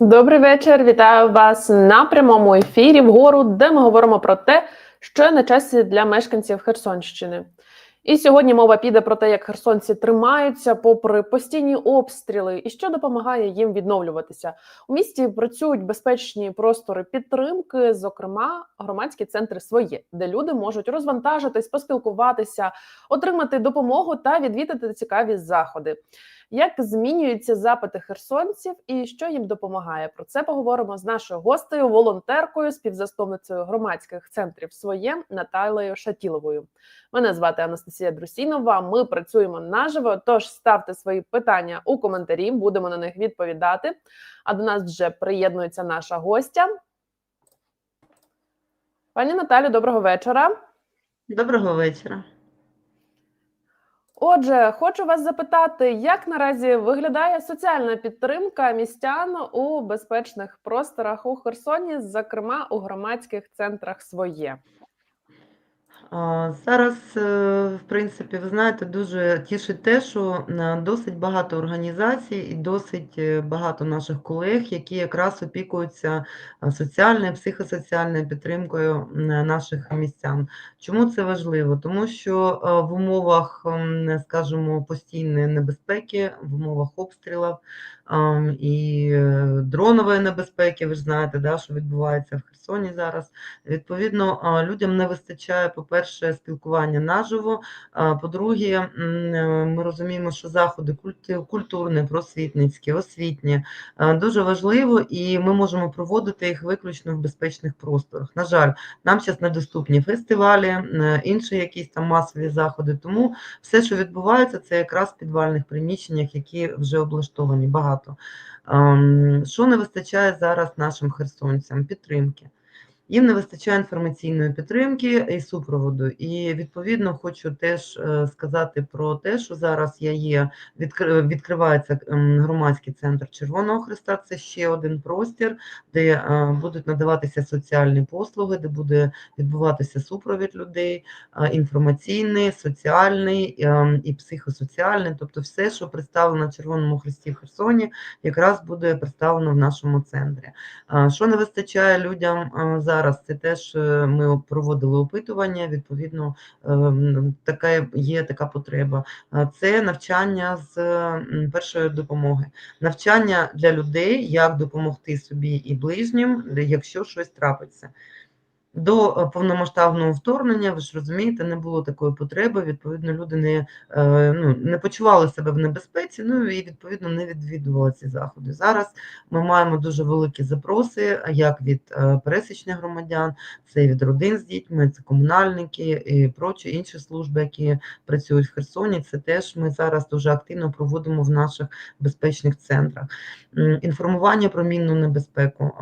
Добрий вечір. Вітаю вас на прямому ефірі вгору, де ми говоримо про те, що на часі для мешканців Херсонщини. І сьогодні мова піде про те, як херсонці тримаються попри постійні обстріли, і що допомагає їм відновлюватися. У місті працюють безпечні простори підтримки, зокрема громадські центри своє, де люди можуть розвантажитись, поспілкуватися, отримати допомогу та відвідати цікаві заходи. Як змінюються запити херсонців і що їм допомагає? Про це поговоримо з нашою гостею, волонтеркою, співзасновницею громадських центрів своє Наталею Шатіловою. Мене звати Анастасія Друсінова. Ми працюємо наживо. Тож ставте свої питання у коментарі, будемо на них відповідати. А до нас вже приєднується наша гостя. Пані Наталю, доброго вечора. Доброго вечора. Отже, хочу вас запитати, як наразі виглядає соціальна підтримка містян у безпечних просторах у Херсоні, зокрема у громадських центрах своє. Зараз, е, в принципі, ви знаєте, дуже тішить те, що е, досить багато організацій і досить е, багато наших колег, які якраз опікуються соціальною, психосоціальною підтримкою наших містян. Чому це важливо? Тому що в умовах, скажімо, постійної небезпеки, в умовах обстрілів ем, і дронової небезпеки, ви ж знаєте, да, що відбувається в Херсоні зараз. Відповідно, людям не вистачає, по-перше, спілкування наживо. По-друге, е, ми розуміємо, що заходи культурні, просвітницькі, освітні дуже важливо, і ми можемо проводити їх виключно в безпечних просторах. На жаль, нам зараз недоступні фестивалі, е, інші якісь там масові заходи. Тому все, що відбувається, це якраз в підвальних приміщеннях, які вже облаштовані багато. Ем, Що не вистачає зараз нашим херсонцям? Підтримки. Їм не вистачає інформаційної підтримки і супроводу. І відповідно хочу теж е, сказати про те, що зараз я є, відкр- відкривається ем, громадський центр Червоного Христа. Це ще один простір, де е, будуть надаватися соціальні послуги, де буде відбуватися супровід людей, е, інформаційний, соціальний ем, і психосоціальний, тобто все, що представлено Червоному Христі в Херсоні, якраз буде представлено в нашому центрі. Що не вистачає людям а, зараз? Це теж е, ми проводили опитування. Відповідно, ем, така є така потреба. Це навчання з першої допомоги, навчання для людей, як допомогти собі і ближнім, якщо щось трапиться. До е, повномасштабного вторгнення, ви ж розумієте, не було такої потреби. Відповідно, люди не, е, ну, не почували себе в небезпеці, ну і відповідно не відвідували ці заходи. Зараз ми маємо дуже великі запроси, як від е, пересічних громадян, це від родин з дітьми, це комунальники і прочі інші служби, які працюють в Херсоні. Це теж ми зараз дуже активно проводимо в наших безпечних центрах. Інформування про мінну небезпеку.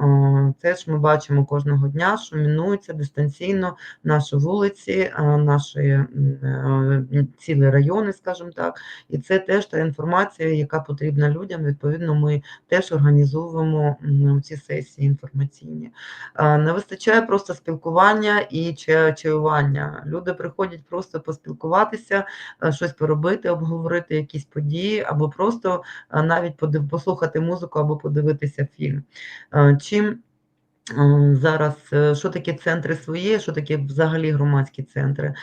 Теж ми бачимо кожного дня, що мінуються дистанційно наші вулиці, наші е, цілі райони, скажімо так. І це теж та інформація, яка потрібна людям. Відповідно, ми теж організовуємо ці сесії інформаційні. Не вистачає просто спілкування і чаювання. Люди приходять просто поспілкуватися, е, щось поробити, обговорити якісь події, або просто е, навіть послухати музику або подивитися фільм. Чим зараз е, що таке центри своє, що таке взагалі громадські центри?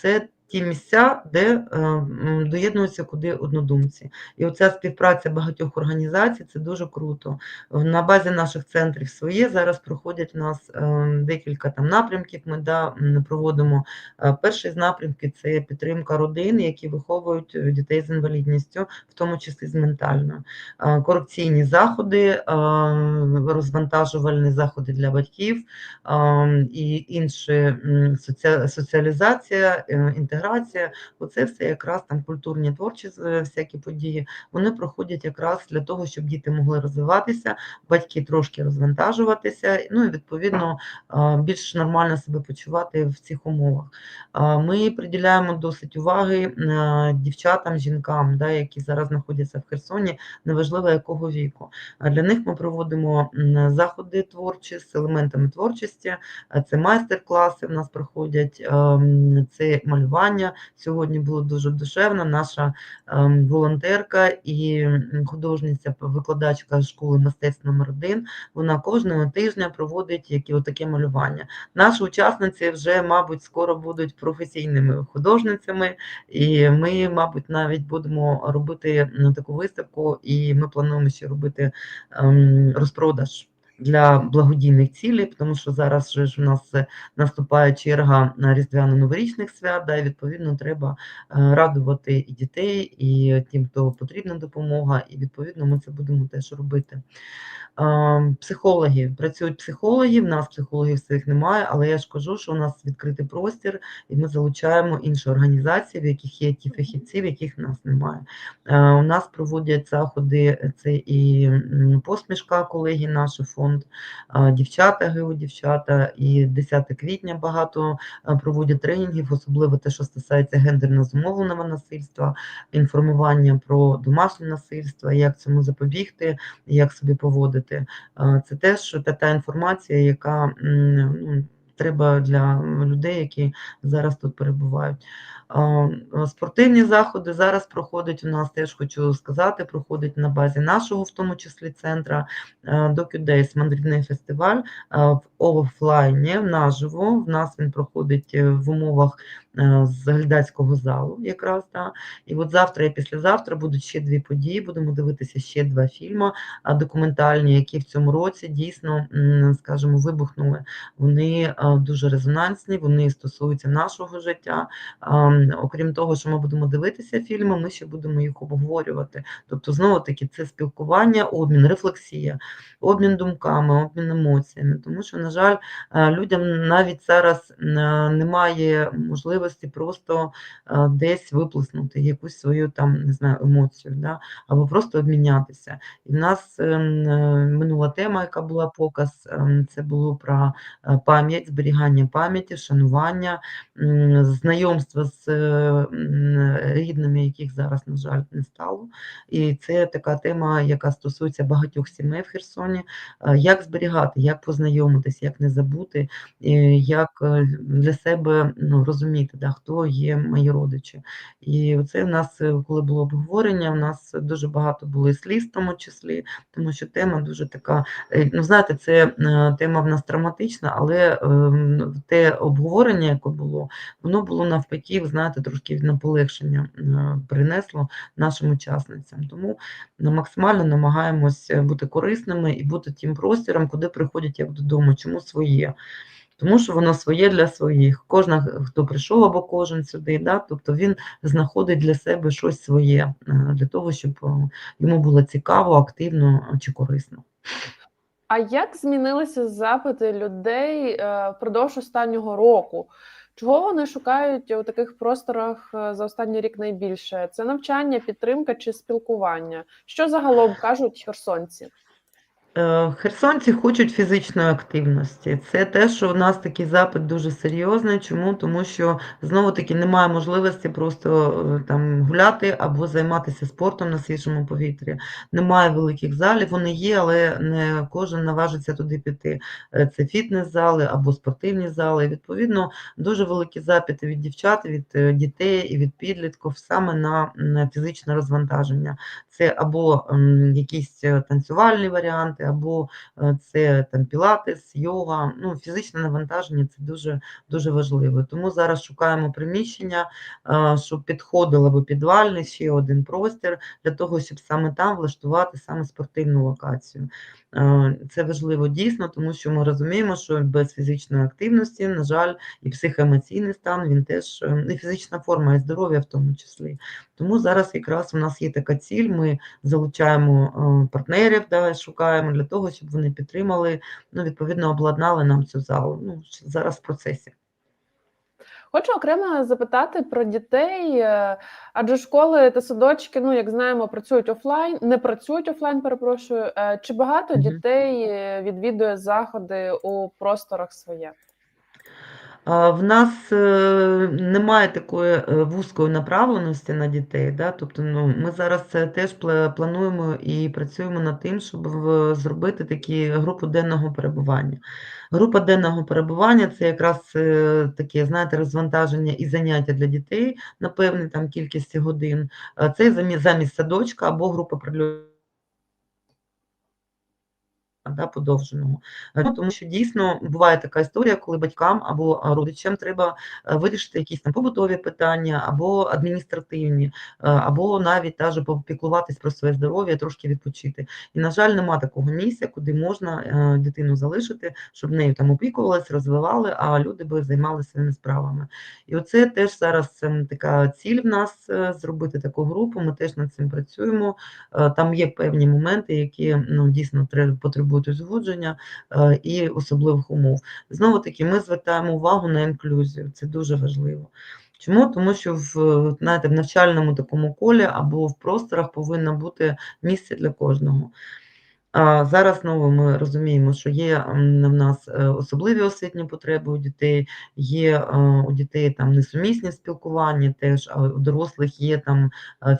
Це ті місця, де е, доєднуються куди однодумці. І оця співпраця багатьох організацій це дуже круто. На базі наших центрів своє зараз проходять у нас е, декілька там напрямків. Ми да, проводимо Е, Перший з напрямків це підтримка родин, які виховують дітей з інвалідністю, в тому числі з ментальною. Е, Корупційні заходи, розвантажувальні заходи для батьків е, і інші соціалізація, е, інтеграція. Оце все якраз там культурні творчі всякі події. Вони проходять якраз для того, щоб діти могли розвиватися, батьки трошки розвантажуватися, ну і відповідно е, більш нормально себе почувати в цих умовах. Ми приділяємо досить уваги е, дівчатам, жінкам, да, які зараз знаходяться в Херсоні, неважливо якого віку. Для них ми проводимо заходи творчі з елементами творчості. Е, Це майстер-класи в нас проходять, ем, це малювання. Малювання. Сьогодні було дуже душевно. Наша ем, волонтерка і художниця, викладачка школи мистецтв номер 1 Вона кожного тижня проводить які отаке малювання. Наші учасниці вже, мабуть, скоро будуть професійними художницями, і ми, мабуть, навіть будемо робити таку виставку, і ми плануємо ще робити ем, розпродаж. Для благодійних цілей, тому що зараз вже ж у нас е, наступає черга на різдвяно-новорічних свят, да, і відповідно треба е, радувати і дітей, і тим, хто потрібна допомога, і відповідно ми це будемо теж робити. Е, Психологи працюють психологи. В нас психологів своїх немає, але я ж кажу, що у нас відкритий простір, і ми залучаємо інші організації, в яких є ті фахівці, в яких нас немає. У нас проводять заходи. Це і посмішка, колеги, наш фонд, е, дівчата, геодівчата, і 10 квітня багато проводять тренінгів, особливо те, що стосується гендерно зумовленого насильства, інформування про домашнє насильство, як цьому запобігти, як собі поводити. Це теж та, та інформація, яка ну, треба для людей, які зараз тут перебувають. Е, Спортивні заходи зараз проходять у нас, теж хочу сказати, проходить на базі нашого, в тому числі центра DocuDays, мандрівний фестиваль е, в офлайні наживо. В нас він проходить е, в умовах е, з глядацького залу, якраз да. І от завтра і післязавтра будуть ще дві події. Будемо дивитися ще два фільми документальні, які в цьому році дійсно, скажімо, вибухнули. Вони е, дуже резонансні, вони стосуються нашого життя. Окрім того, що ми будемо дивитися фільми, ми ще будемо їх обговорювати. Тобто, знову таки, це спілкування, обмін, рефлексія, обмін думками, обмін емоціями. Тому що, на жаль, е, людям навіть зараз е, немає можливості просто е, десь виплеснути якусь свою там не знаю емоцію, да? або просто обмінятися. І в нас ем, минула тема, яка була показ, ем, це було про пам'ять, зберігання пам'яті, шанування, знайомство з рідними, яких зараз, на жаль, не стало. І це така тема, яка стосується багатьох сімей в Херсоні. Е, Як зберігати, як познайомитись, як не забути, е, як е, для себе ну, розуміти, да, хто є мої родичі. І це в нас, е, коли було обговорення, у нас дуже багато було і сліз в тому числі, тому що тема дуже така, е, ну знаєте, це е, тема в нас травматична, але ем, те обговорення, яке було, воно було навпаки, знаєте, трошки на полегшення е, принесло нашим учасницям. Тому ну, максимально намагаємось е, бути корисними і бути тим простором, куди приходять як додому, чому своє. Тому що воно своє для своїх. Кожна, хто прийшов або кожен сюди, да, тобто він знаходить для себе щось своє, е, для того, щоб е, йому було цікаво, активно е, чи корисно. А як змінилися запити людей е, впродовж останнього року? Чого вони шукають у таких просторах е, за останній рік найбільше? Це навчання, підтримка чи спілкування? Що загалом кажуть херсонці? Е, Херсонці хочуть фізичної активності. Це те, що у нас такий запит дуже серйозний. Чому? Тому що знову таки немає можливості просто е, там гуляти або займатися спортом на свіжому повітрі. Немає великих залів, вони є, але не кожен наважиться туди піти. Е, Це фітнес-зали або спортивні зали. Відповідно, дуже великі запити від дівчат, від дітей і від підлітків саме на, фізичне розвантаження. Це або якісь танцювальні варіанти, або е, це там пілатес, йога. Ну, фізичне навантаження це дуже дуже важливо. Тому зараз шукаємо приміщення, е, щоб підходило або підвальний ще один простір для того, щоб саме там влаштувати саме спортивну локацію. Е, Це важливо дійсно, тому що ми розуміємо, що без фізичної активності, на жаль, і психоемоційний стан він теж не фізична форма, і здоров'я в тому числі. Тому зараз якраз у нас є така ціль. Ми залучаємо е, партнерів, да, шукаємо для того, щоб вони підтримали, ну, відповідно, обладнали нам цю залу. Ну, зараз в процесі. Хочу окремо запитати про дітей, е, адже школи та садочки, ну як знаємо, працюють офлайн, не працюють офлайн, перепрошую. Е, Чи багато дітей е, відвідує заходи у просторах своє? В нас е, немає такої е, вузької направленості на дітей. Да? Тобто, ну, ми зараз теж плануємо і працюємо над тим, щоб зробити такі групу денного перебування. Група денного перебування це якраз е, таке, знаєте, розвантаження і заняття для дітей на певній там кількості годин. Це замі- замість садочка або група прильоту да, подовженого. Е, Ну, тому що дійсно буває така історія, коли батькам або родичам треба е, вирішити якісь там побутові питання, або адміністративні, е, або навіть даже попіклуватись про своє здоров'я, трошки відпочити. І, на жаль, нема такого місця, куди можна дитину залишити, щоб нею там опікувались, розвивали, а люди би займалися своїми справами. І оце теж зараз ем, така ціль в нас зробити таку групу. Ми теж над цим працюємо. Там є певні моменти, які ну, дійсно треба потребують узгодження е, і особливих умов. Знову таки, ми звертаємо увагу на інклюзію. Це дуже важливо. Чому? Тому що в, знаєте, в навчальному такому колі або в просторах повинно бути місце для кожного. А зараз знову ми розуміємо, що є в нас е, особливі освітні потреби у дітей, є е, у дітей там несумісні спілкування, теж а у дорослих є там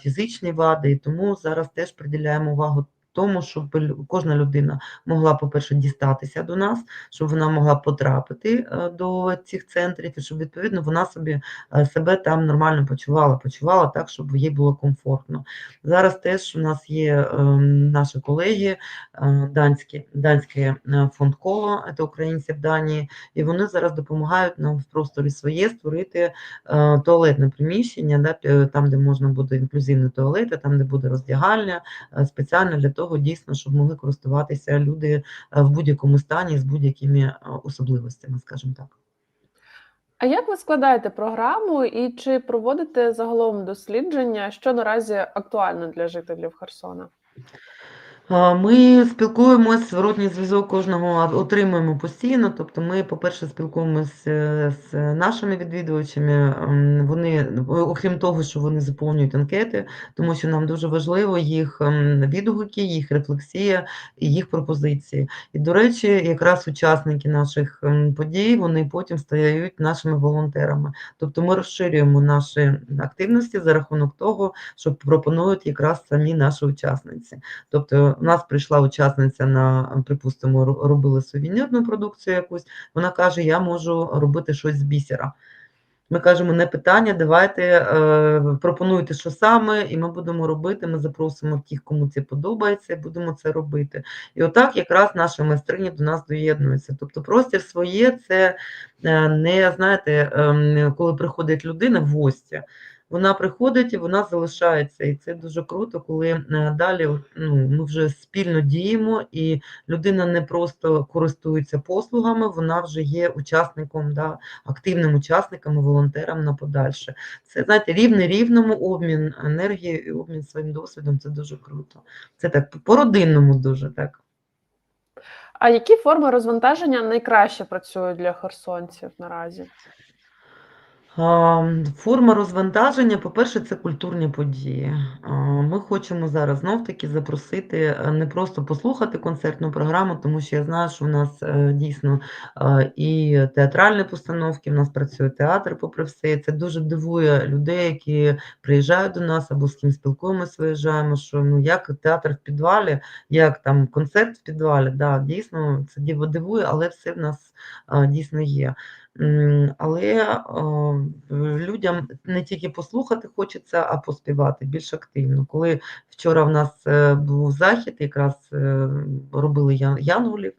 фізичні вади, і тому зараз теж приділяємо увагу тому, щоб кожна людина могла, по-перше, дістатися до нас, щоб вона могла потрапити е, до цих центрів, і щоб відповідно вона собі е, себе там нормально почувала, почувала так, щоб їй було комфортно. Зараз теж у нас є е, наші колеги е, данські, данський е, фонд коло, це українці в Данії, і вони зараз допомагають нам в просторі своє створити туалетне приміщення, там, де можна буде інклюзивні туалети, там, де буде роздягальня, спеціально для того, дійсно, щоб могли користуватися люди е, в будь-якому стані з будь-якими е, особливостями, скажімо так. А як ви складаєте програму і чи проводите загалом дослідження, що наразі актуально для жителів Херсона? Ми спілкуємось, зворотній зв'язок кожного отримуємо постійно. Тобто, ми, по-перше, спілкуємося з нашими відвідувачами. Вони, окрім того, що вони заповнюють анкети, тому що нам дуже важливо їх відгуки, їх рефлексія і їх пропозиції. І, до речі, якраз учасники наших подій вони потім стають нашими волонтерами. Тобто ми розширюємо наші активності за рахунок того, що пропонують якраз самі наші учасниці. Тобто у нас прийшла учасниця на, припустимо, ро- робили сувенірну продукцію якусь, вона каже, я можу робити щось з бісера. Ми кажемо, не питання, давайте е, пропонуйте, що саме, і ми будемо робити. Ми запросимо тих, кому це подобається, і будемо це робити. І отак якраз наші майстрині до нас доєднуються. Тобто простір своє це е, не знаєте, ем, коли приходить людина в гості. Вона приходить і вона залишається, і це дуже круто, коли е, далі ну, ми вже спільно діємо, і людина не просто користується послугами, вона вже є учасником, да, активним учасником і волонтером на подальше. Це знаєте, рівний рівному обмін енергією і обмін своїм досвідом. Це дуже круто. Це так по-родинному дуже так. А які форми розвантаження найкраще працюють для херсонців наразі? Форма розвантаження, по-перше, це культурні події. Ми хочемо зараз знов-таки запросити е, не просто послухати концертну програму, тому що я знаю, що в нас е, дійсно е, і театральні постановки, в нас працює театр, попри все. Це дуже дивує людей, які приїжджають до нас або з ким спілкуємося, виїжджаємо, що ну як театр в підвалі, як там концерт в підвалі. Да, дійсно, це дивує, але все в нас дійсно є. Але людям не тільки послухати хочеться, а поспівати більш активно. Коли вчора в нас е, був захід, якраз е, робили ян- янголів. е,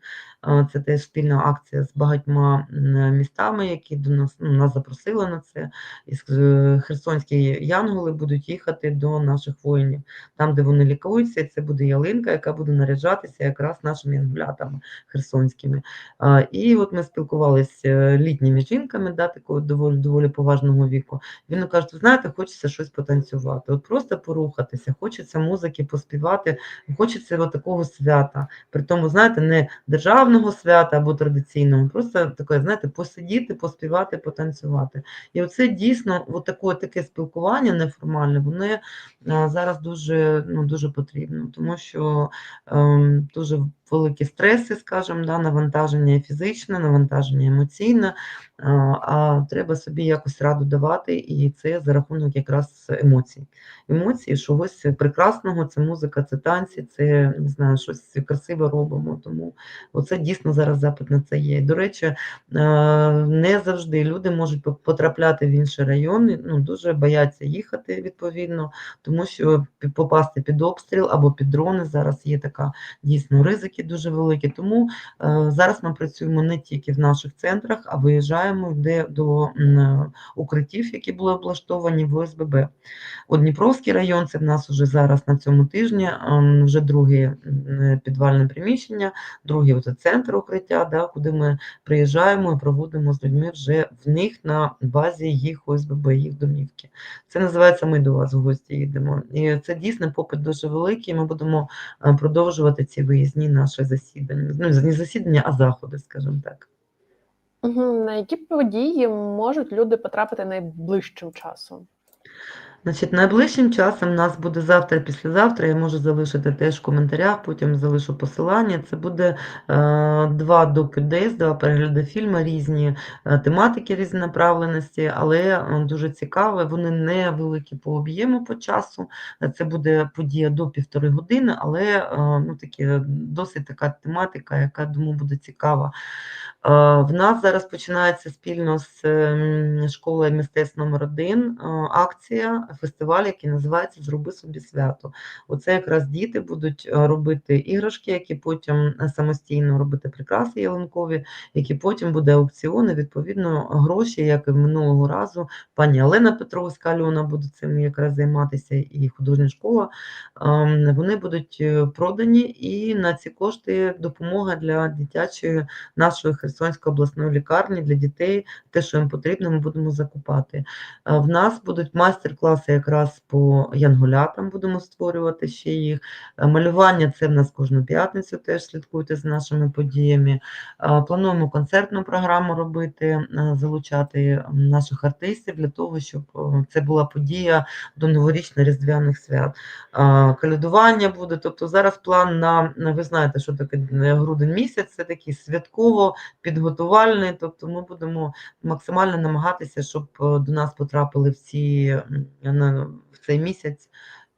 Це теж спільна акція з багатьма містами, які до нас ну, нас запросили на це. І е, херсонські янголи будуть їхати до наших воїнів, там, де вони лікуються. Це буде ялинка, яка буде наряджатися якраз нашими янголятами херсонськими. І от ми спілкувалися літніми жінками, да, такого доволі доволі поважного віку. Вони кажуть, ви знаєте, хочеться щось потанцювати, от просто порухатися, хочеться музики поспівати, хочеться от такого свята. При тому, знаєте, не державного державного свята або традиційного, просто таке, знаєте, посидіти, поспівати, потанцювати. І оце дійсно от таке, таке спілкування неформальне, воно е, зараз дуже, ну, дуже потрібно, тому що ем, дуже великі стреси, скажімо, да, навантаження фізичне, навантаження емоційне, а, треба собі якось раду давати, і це за рахунок якраз емоцій. Емоції, чогось прекрасного, це музика, це танці, це не знаю, щось красиве робимо. Тому оце дійсно зараз запит на це є. До речі, е, не завжди люди можуть потрапляти в інші райони, ну дуже бояться їхати відповідно, тому що попасти під обстріл або під дрони зараз є така дійсно ризики дуже великі. Тому е, зараз ми працюємо не тільки в наших центрах, а виїжджаємо де до укриттів, які були облаштовані в ОСББ. От Дніпровський район, це в нас вже зараз на цьому тижні, ем, вже друге підвальне приміщення, другий центр укриття, да, куди ми приїжджаємо і проводимо з людьми вже в них на базі їх ОСББ, їх домівки. Це називається Ми до вас в гості їдемо. І це дійсно попит дуже великий. Ми будемо е, продовжувати ці виїзні наші засідання. Ну, не засідання, а заходи, скажімо так. На які події можуть люди потрапити найближчим часом? Значить, найближчим часом нас буде завтра, післязавтра. Я можу залишити теж в коментарях, потім залишу посилання. Це буде е, два доку-дейз, два перегляди фільму, різні е, тематики, різні направленості, але е, дуже цікаві. Вони не великі по об'єму по часу. Е, Це буде подія до півтори години, але е, ну, такі, досить така тематика, яка думаю буде цікава. Е, В нас зараз починається спільно з ем, школою мистецтв номер 1 акція, фестиваль, який називається Зроби собі свято. Оце якраз діти будуть е, робити іграшки, які потім е, самостійно робити прикраси ялинкові, які потім буде аукціон, і відповідно гроші, як і минулого разу. Пані Олена Петровська Альона буде цим якраз займатися, і художня школа. ем, Вони будуть е, продані, і на ці кошти допомога для дитячої нашої Херсонської обласної лікарні для дітей. Те, що їм потрібно, ми будемо закупати. В нас будуть майстер-класи якраз по янголятам, будемо створювати ще їх. Е, Малювання це в нас кожну п'ятницю, теж слідкуйте за нашими подіями. Е, Плануємо концертну програму робити, е, залучати наших артистів для того, щоб це була подія до новорічно-різдвяних свят. Калядування буде. Тобто зараз план на, ви знаєте, що таке грудень місяць, це такий святково підготувальний. Тобто ми будемо максимально намагатися, щоб до нас потрапили всі в цей місяць.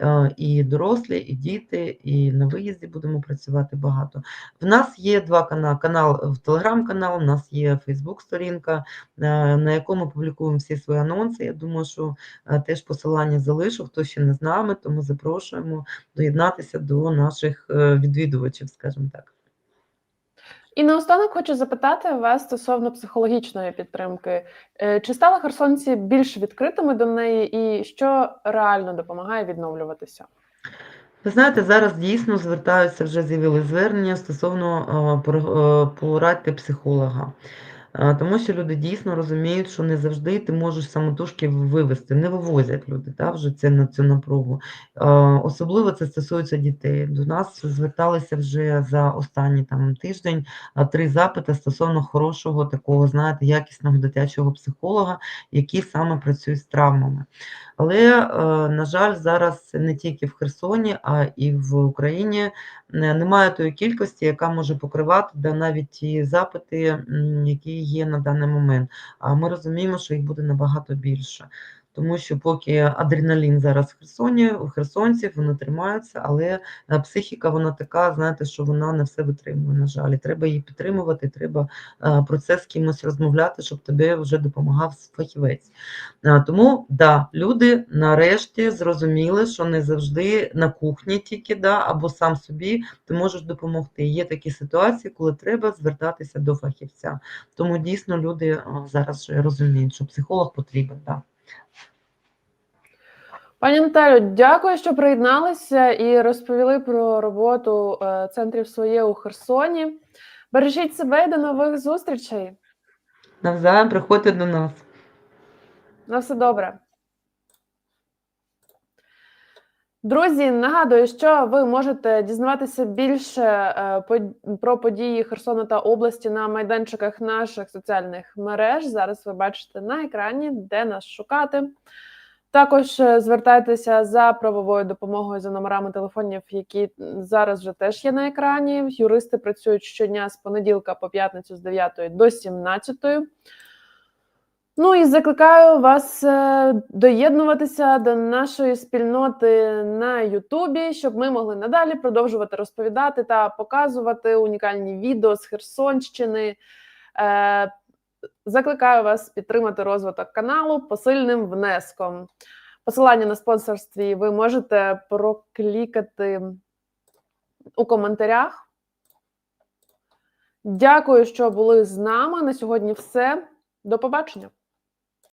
е, І дорослі, і діти, і на виїзді будемо працювати багато. В нас є два канали: канал в телеграм-канал, у нас є Фейсбук-сторінка, е, на якому публікуємо всі свої анонси. Я думаю, що е, теж посилання залишу. Хто ще не з нами, то ми запрошуємо доєднатися до наших е, відвідувачів, скажімо так. І наостанок хочу запитати вас стосовно психологічної підтримки. Е, Чи стали херсонці більш відкритими до неї, і що реально допомагає відновлюватися? Ви знаєте, зараз дійсно звертаються, вже з'явили звернення стосовно е, е, психолога. Тому що люди дійсно розуміють, що не завжди ти можеш самотужки вивести, не вивозять люди та, вже це на цю напругу. Особливо це стосується дітей. До нас зверталися вже за останній там тиждень три запити стосовно хорошого такого, знаєте, якісного дитячого психолога, який саме працює з травмами. Але, е, на жаль, зараз не тільки в Херсоні, а і в Україні немає тої кількості, яка може покривати да, навіть ті запити, які є на даний момент. А ми розуміємо, що їх буде набагато більше. Тому що поки адреналін зараз в Херсоні, у херсонців вони тримаються, але е, психіка вона така, знаєте, що вона не все витримує, на жаль. Треба її підтримувати, треба е, про це з кимось розмовляти, щоб тобі вже допомагав фахівець. Е, Тому да, люди нарешті зрозуміли, що не завжди на кухні тільки да, або сам собі ти можеш допомогти. Є такі ситуації, коли треба звертатися до фахівця. Тому дійсно люди зараз розуміють, що психолог потрібен. Да. Пані Наталю, дякую, що приєдналися і розповіли про роботу е, центрів своє у Херсоні. Бережіть себе і до нових зустрічей. Навзаєм приходьте до нас. На все добре. Друзі, нагадую, що ви можете дізнаватися більше е, про події Херсона та області на майданчиках наших соціальних мереж. Зараз ви бачите на екрані, де нас шукати. Також е, звертайтеся за правовою допомогою за номерами телефонів, які зараз вже теж є на екрані. Юристи працюють щодня з понеділка по п'ятницю з 9 до 17. Ну і закликаю вас е, доєднуватися до нашої спільноти на Ютубі, щоб ми могли надалі продовжувати розповідати та показувати унікальні відео з Херсонщини. Е, Закликаю вас підтримати розвиток каналу посильним внеском. Посилання на спонсорстві ви можете проклікати у коментарях. Дякую, що були з нами. На сьогодні все. До побачення.